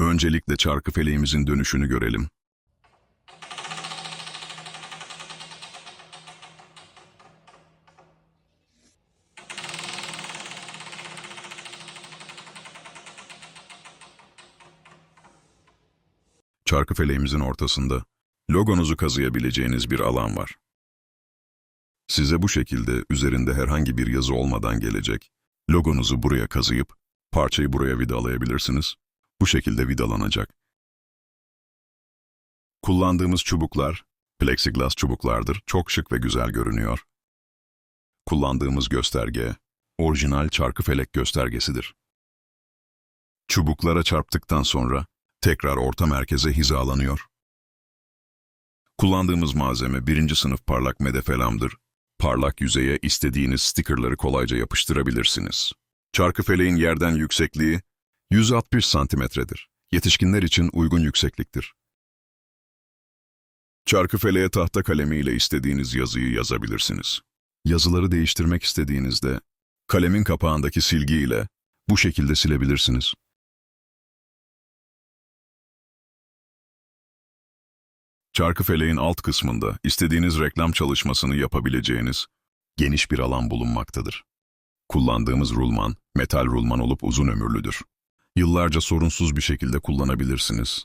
Öncelikle çarkı feleğimizin dönüşünü görelim. Çarkı feleğimizin ortasında logonuzu kazıyabileceğiniz bir alan var. Size bu şekilde üzerinde herhangi bir yazı olmadan gelecek. Logonuzu buraya kazıyıp parçayı buraya vidalayabilirsiniz. Bu şekilde vidalanacak. Kullandığımız çubuklar plexiglas çubuklardır. Çok şık ve güzel görünüyor. Kullandığımız gösterge orijinal çarkı felek göstergesidir. Çubuklara çarptıktan sonra tekrar orta merkeze hizalanıyor. Kullandığımız malzeme birinci sınıf parlak medefelamdır. Parlak yüzeye istediğiniz stickerları kolayca yapıştırabilirsiniz. Çarkı feleğin yerden yüksekliği 160 santimetredir. Yetişkinler için uygun yüksekliktir. Çarkı feleğe tahta kalemiyle istediğiniz yazıyı yazabilirsiniz. Yazıları değiştirmek istediğinizde kalemin kapağındaki silgi ile bu şekilde silebilirsiniz. Çarkı feleğin alt kısmında istediğiniz reklam çalışmasını yapabileceğiniz geniş bir alan bulunmaktadır. Kullandığımız rulman, metal rulman olup uzun ömürlüdür. Yıllarca sorunsuz bir şekilde kullanabilirsiniz.